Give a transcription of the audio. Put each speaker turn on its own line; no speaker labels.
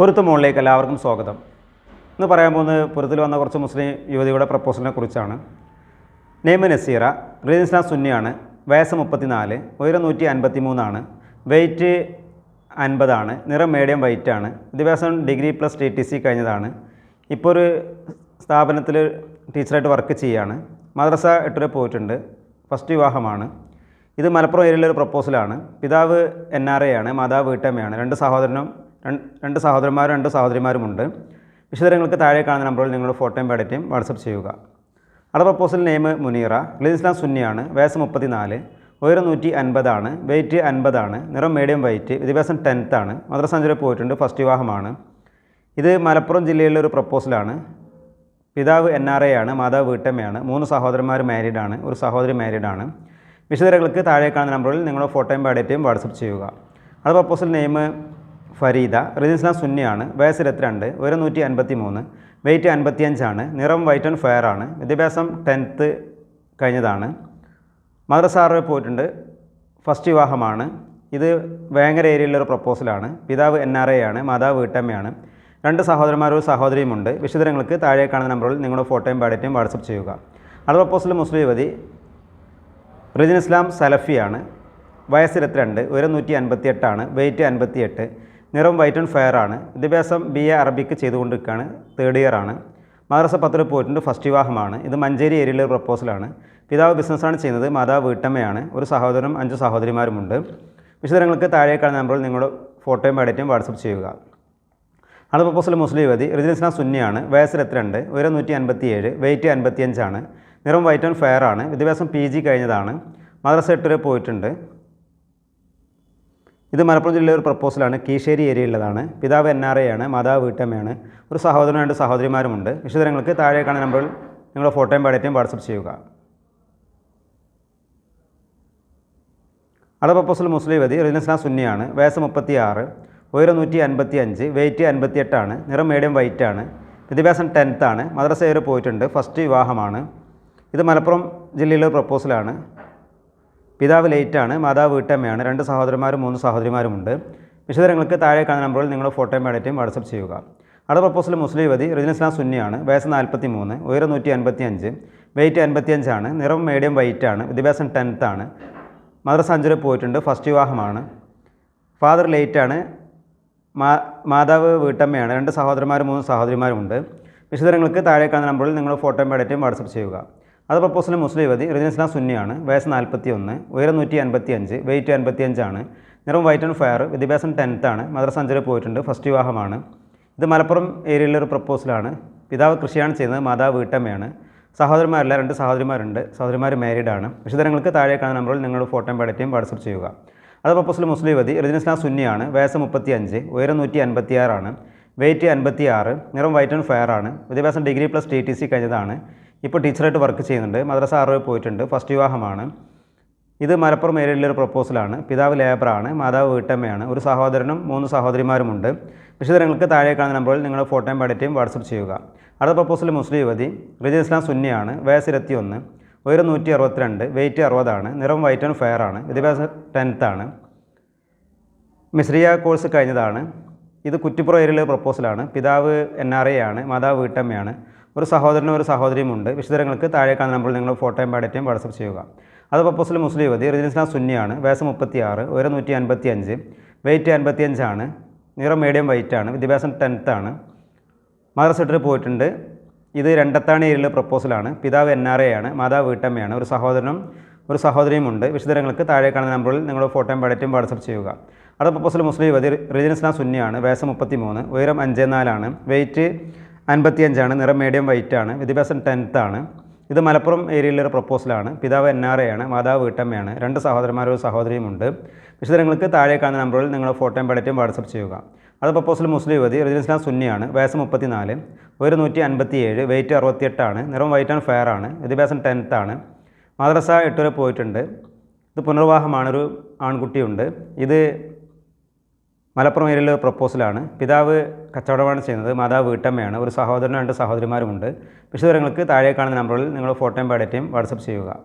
പൊരുത്ത് മുകളിലേക്ക് എല്ലാവർക്കും സ്വാഗതം. ഇന്ന് പറയാൻ പോകുന്നത് പൊരുത്തിൽ വന്ന കുറച്ച് മുസ്ലിം യുവതിയുടെ പ്രപ്പോസലിനെ കുറിച്ചാണ്. നെയ്മ നസീറ റീജിസ്ലാം സുന്നിയാണ് വയസ്സ് മുപ്പത്തിനാല് ഉയരം നൂറ്റി അൻപത്തി മൂന്നാണ് വെയ്റ്റ് അൻപതാണ് നിറം മീഡിയം വൈറ്റ് ആണ് വിദ്യാഭ്യാസം degree plus T T C കഴിഞ്ഞതാണ് ഇപ്പോൾ ഒരു സ്ഥാപനത്തിൽ ടീച്ചറായിട്ട് വർക്ക് ചെയ്യുകയാണ് മദ്രസ എട്ട് വരെ പോയിട്ടുണ്ട് ഫസ്റ്റ് വിവാഹമാണ്. ഇത് മലപ്പുറം ഏരിയയിലെ ഒരു പ്രപ്പോസലാണ് പിതാവ് എൻ ആർ എ ആണ് മാതാവ് വീട്ടമ്മയാണ് രണ്ട് സഹോദരനും രണ്ട് സഹോദരന്മാരും രണ്ട് സഹോദരിമാരുമുണ്ട്. വിശദങ്ങൾക്ക് താഴെ കാണുന്ന നമ്പറിൽ നിങ്ങൾ ഫോട്ടോയും ബയോഡേറ്റയും വാട്സപ്പ് ചെയ്യുക. അടുത്ത പ്രപ്പോസൽ നെയിം മുനീറ റിലീസ് ഇസ്ലാം സുന്നിയാണ് വയസ്സ് മുപ്പത്തിനാല് ഉയരം നൂറ്റി അൻപതാണ് വെയിറ്റ് അൻപതാണ് നിറം മീഡിയം വൈറ്റ് വിദ്യാഭ്യാസം ടെൻത്ത് ആണ് മദ്രസഞ്ചുരി പോയിട്ടുണ്ട് ഫസ്റ്റ് വിവാഹമാണ്. ഇത് മലപ്പുറം ജില്ലയിലെ ഒരു പ്രപ്പോസലാണ്. പിതാവ് എൻ ആർ എ ആണ് മാതാവ് വീട്ടമ്മയാണ് മൂന്ന് സഹോദരന്മാർ മാരീഡാണ് ഒരു സഹോദരി മാരീഡാണ്. വിശദങ്ങൾക്ക് താഴെ കാണുന്ന നമ്പറിൽ നിങ്ങളുടെ ഫോട്ടോയും ബയോഡേറ്റയും വാട്സപ്പ് ചെയ്യുക. അത് പ്രപ്പോസൽ നെയിം ഫരീദ. റിജിസ്ന സുന്നിയാണ്. വയസ്സ് ഇരുപത്തിരണ്ട് ഉയരം നൂറ്റി അൻപത്തി മൂന്ന് വെയിറ്റ് അൻപത്തിയഞ്ചാണ്. നിറം വൈറ്റ് ആൻഡ് ഫെയർ ആണ്. വിദ്യാഭ്യാസം ടെൻത്ത് കഴിഞ്ഞതാണ്. മദ്രസ പോയിട്ടുണ്ട്. ഫസ്റ്റ് വിവാഹമാണ്. ഇത് വേങ്ങര ഏരിയയിലൊരു പ്രപ്പോസലാണ് പിതാവ് എൻ ആർ എ ആണ്. മാതാവ് വീട്ടമ്മയാണ്. രണ്ട് സഹോദരന്മാരും സഹോദരിയുമുണ്ട്. വിശദങ്ങൾക്ക് താഴെ കാണുന്ന നമ്പറിൽ നിങ്ങളുടെ ഫോട്ടോയും ബയോഡേറ്റയും വാട്സപ്പ് ചെയ്യുക. അടുത്ത പ്രപ്പോസൽ മുസ്ലിം യുവതി. റിജിൻ ഇസ്ലാം സലഫിയാണ്. വയസ്സ് ഇരുപത്തിരണ്ട് ഉയരം നൂറ്റി അൻപത്തി എട്ടാണ് വെയിറ്റ് അൻപത്തിയെട്ട്. നിറം വൈറ്റ് ആൻഡ് ഫെയർ ആണ്. വിദ്യാഭ്യാസം ബി എ അറബിക്ക് ചെയ്തുകൊണ്ടിരിക്കുകയാണ്. തേർഡ് ഇയർ ആണ്. മദ്രസ പത്തിൽ പോയിട്ടുണ്ട്. ഫസ്റ്റ് വിവാഹമാണ്. ഇത് മഞ്ചേരി ഏരിയയിലെ ഒരു പ്രപ്പോസലാണ് പിതാവ് ബിസിനസ്സാണ് ചെയ്യുന്നത്. മാതാവ് വീട്ടമ്മയാണ്. ഒരു സഹോദരനും അഞ്ച് സഹോദരിമാരുമുണ്ട്. വിശദങ്ങൾക്ക് താഴെ കാണുന്ന നമ്പറിൽ നിങ്ങളുടെ ഫോട്ടോയും ബയോഡേറ്റയും വാട്സപ്പ് ചെയ്യുക. അടുത്ത പ്രപ്പോസൽ മുസ്ലിം യുവതി. റിജിനസ്ന സുന്നിയാണ്. വയസ്സ് ഇരുപത്തിരണ്ട് ഉയരം നൂറ്റി അൻപത്തിയേഴ് വെയിറ്റ് അൻപത്തിയഞ്ചാണ്. നിറം വൈറ്റ് ആൻഡ് ഫെയർ ആണ്. വിദ്യാഭ്യാസം പി ജി കഴിഞ്ഞതാണ്. മദ്രസ എട്ട് വരെ പോയിട്ടുണ്ട്. ഇത് മലപ്പുറം ജില്ലയിലെ ഒരു പ്രപ്പോസലാണ്. കീശേരി ഏരിയയിലുള്ളതാണ്. പിതാവ് എൻ ആർ എ ആണ് മാതാവ് വീട്ടമ്മയാണ്. ഒരു സഹോദരനും രണ്ട് സഹോദരിമാരുമുണ്ട്. വിശദങ്ങൾക്ക് താഴെ കാണുന്ന നമ്പറിൽ നിങ്ങളുടെ ഫോട്ടോയും ബയോഡേറ്റയും വാട്സപ്പ് ചെയ്യുക. അട പ്രപ്പോസൽ മുസ്ലിം യുവതി റിജിൻ ഇസ്ലാം സുന്നിയാണ്. വയസ്സ് മുപ്പത്തി ആറ് ഉയരം നൂറ്റി അൻപത്തി അഞ്ച് വെയിറ്റ് അൻപത്തിയെട്ടാണ്. നിറം മീഡിയം വൈറ്റ് ആണ് വിദ്യാഭ്യാസം ടെൻത്താണ്. മദ്രസ വരെ പോയിട്ടുണ്ട്. ഫസ്റ്റ് വിവാഹമാണ്. ഇത് മലപ്പുറം ജില്ലയിലെ പ്രപ്പോസലാണ്. പിതാവ് ലേറ്റാണ് മാതാവ് വീട്ടമ്മയാണ്. രണ്ട് സഹോദരന്മാരും മൂന്ന് സഹോദരിമാരുമുണ്ട് വിശദങ്ങൾക്ക് താഴെ കാണുന്ന നമ്പറിൽ നിങ്ങളുടെ ഫോട്ടോയും ബാഡറ്റും വാട്സപ്പ് ചെയ്യുക. അടുത്ത പ്രപ്പോസൽ മുസ്ലിം യുവതി റിജിൻ ഇസ്ലാം സുന്നിയാണ്. വയസ്സ് നാൽപ്പത്തി മൂന്ന് ഉയരം നൂറ്റി അൻപത്തി അഞ്ച് വെയിറ്റ് അൻപത്തിയഞ്ചാണ് നിറം മീഡിയം വൈറ്റ് ആണ് വിദ്യാഭ്യാസം ടെൻത്ത് ആണ്. മദ്രസ സഞ്ചുരി പോയിട്ടുണ്ട് ഫസ്റ്റ് വിവാഹമാണ്. ഫാദർ ലേറ്റാണ് മാ മാതാവ് വീട്ടമ്മയാണ്. രണ്ട് സഹോദരന്മാരും മൂന്ന് സഹോദരിമാരുമുണ്ട് വിശദങ്ങൾക്ക് താഴെ കാണുന്ന നമ്പറിൽ നിങ്ങൾ ഫോട്ടോയും ബാഡറ്റും വാട്സപ്പ് ചെയ്യുക. അത് പ്രപ്പോസൽ മുസ്ലിം യുവതി റിജിനസ് ഇസ്ലാം സുന്നിയാണ്. വയസ്സ് നാൽപ്പത്തി ഒന്ന് ഉയരം നൂറ്റി അൻപത്തി അഞ്ച് വെയിറ്റ് അൻപത്തി അഞ്ചാണ് നിറം വൈറ്റ് ആൻഡ് ഫയർ വിദ്യാഭ്യാസം ടെൻത്ത് ആണ്. മദ്രസ അഞ്ചിൽ പോയിട്ടുണ്ട് ഫസ്റ്റ് വിവാഹമാണ്. ഇത് മലപ്പുറം ഏരിയയിലെ ഒരു പ്രപ്പോസലാണ് പിതാവ് കൃഷിയാണ് ചെയ്യുന്നത് മാതാവ് വീട്ടമ്മയാണ്. സഹോദരന്മാരല്ല രണ്ട് സഹോദരിമാരുണ്ട്. സഹോദരിമാർ മാരീഡാണ് വിശദങ്ങൾക്ക് താഴെ കാണുന്ന നമ്പറിൽ നിങ്ങൾ ഫോട്ടോയും പേടറ്റയും വാട്സപ്പ് ചെയ്യുക. അത് പ്രപ്പോസൽ മുസ്ലിം യുവതി റിജിനസ് ഇസ്ലാം സുന്നിയാണ്. വയസ്സ് മുപ്പത്തി അഞ്ച് ഉയരം നൂറ്റി അൻപത്തിയാറാണ് വെയിറ്റ് അൻപത്തി ആറ് നിറം വൈറ്റ് ആൻഡ് ഫയർ ആണ്. വിദ്യാഭ്യാസം degree plus T T C കഴിഞ്ഞതാണ്. ഇപ്പോൾ ടീച്ചറായിട്ട് വർക്ക് ചെയ്യുന്നുണ്ട്. മദ്രസ ആറ് പോയിട്ടുണ്ട്. ഫസ്റ്റ് വിവാഹമാണ്. ഇത് മലപ്പുറം ഏരിയയിലെ ഒരു പ്രപ്പോസലാണ് പിതാവ് ലേബറാണ് മാതാവ് വീട്ടമ്മയാണ്. ഒരു സഹോദരനും മൂന്ന് സഹോദരിമാരുമുണ്ട്. വിശദങ്ങൾക്ക് താഴെ കാണുന്ന നമ്പറിൽ നിങ്ങളുടെ ഫോട്ടോയും ബയോഡേറ്റയും വാട്സപ്പ് ചെയ്യുക. അടുത്ത പ്രപ്പോസൽ മുസ്ലിം യുവതി റിജൻ ഇസ്ലാം സുന്നിയാണ് വയസ്സ് ഇരുപത്തി ഒന്ന് ഉയരം നൂറ്റി അറുപത്തിരണ്ട് വെയിറ്റ് അറുപതാണ് നിറം വൈറ്റ് ആൻഡ് ഫെയർ ആണ് വിദ്യാഭ്യാസം ടെൻത്താണ് മിശ്രിയ കോഴ്സ് കഴിഞ്ഞതാണ്. ഇത് കുറ്റിപ്പുറം ഏരിയയിലെ പ്രപ്പോസലാണ് പിതാവ് എൻ ആർ ആണ് മാതാവ് വീട്ടമ്മയാണ്. ഒരു സഹോദരനും ഒരു സഹോദരിയും ഉണ്ട് വിശദങ്ങൾക്ക് താഴെ കാണുന്ന നമ്പറിൽ നിങ്ങൾ ഫോട്ടോയും ബയോഡേറ്റയും വാട്സപ്പ് ചെയ്യുക. അത് പപ്പോസിൽ മുസ്ലിം യുവതി റിജിനിസ്ലാം സുന്നിയാണ് വയസ്സ് മുപ്പത്തി ആറ് ഉയരം നൂറ്റി അൻപത്തി അഞ്ച് വെയിറ്റ് അൻപത്തിയഞ്ചാണ് നിറം മീഡിയം ആണ്. വിദ്യാഭ്യാസം ടെൻത്ത് ആണ്. മദ്രസ എട്ടിൽ പോയിട്ടുണ്ട്. ഇത് രണ്ടത്താണി ഏരിയയിലെ പ്രപ്പോസലാണ് പിതാവ് എൻ ആർ എ ആണ്. മാതാവ് വീട്ടമ്മയാണ് ഒരു സഹോദരനും ഒരു സഹോദരിയും ഉണ്ട്. വിശദങ്ങൾക്ക് താഴെ കാണുന്ന നമ്പറിൽ നിങ്ങൾ ഫോട്ടോയും ബയോഡേറ്റയും വാട്സപ്പ് ചെയ്യുക. അടുത്ത പ്രപ്പോസൽ മുസ്ലിം യുവതി റിജിനിസ്ലാം സുന്നിയാണ് വയസ്സ് മുപ്പത്തി മൂന്ന് ഉയരം അഞ്ച് നാലാണ് വെയിറ്റ് അൻപത്തിയഞ്ചാണ്. നിറം മീഡിയം വൈറ്റ് ആണ്. വിദ്യാഭ്യാസം ടെൻത്ത് ആണ്. ഇത് മലപ്പുറം ഏരിയയിലെ ഒരു പ്രപ്പോസലാണ് പിതാവ് എൻ ആർ എ ആണ്. മാതാവ് വീട്ടമ്മയാണ്. രണ്ട് സഹോദരന്മാരും ഒരു സഹോദരിയുമുണ്ട് വിശദങ്ങൾക്ക് താഴെ കാണുന്ന നമ്പറിൽ നിങ്ങൾ ഫോട്ടോയും പഠിറ്റും വാട്സപ്പ് ചെയ്യുക. അത് പ്രപ്പോസൽ മുസ്ലിം യുവതി റജിനിസ്ലാം സുന്നിയാണ് വയസ്സ് മുപ്പത്തിനാല്. ഒരു നൂറ്റി അൻപത്തിയേഴ് വെയിറ്റ് അറുപത്തിയെട്ടാണ്. നിറം വൈറ്റ് ആൻഡ് ഫെയർ ആണ്. വിദ്യാഭ്യാസം ടെൻത്ത് ആണ്. മദ്രസ എട്ട് വരെ പോയിട്ടുണ്ട്. ഇത് പുനർവാഹമാണ് ഒരു ആൺകുട്ടിയുണ്ട്. ഇത് മലപ്പുറം ഏരിയയിലെ പ്രപ്പോസലാണ്. പിതാവ് കച്ചവടമാണ് ചെയ്യുന്നത് മാതാവ് വീട്ടമ്മയാണ്. ഒരു സഹോദരനും രണ്ട് സഹോദരിമാരുമുണ്ട്. വിശദവിവരങ്ങൾക്ക് താഴെ കാണുന്ന നമ്പറിൽ നിങ്ങൾ ഫോട്ടോയും ബയോഡേറ്റയും വാട്സപ്പ് ചെയ്യുക.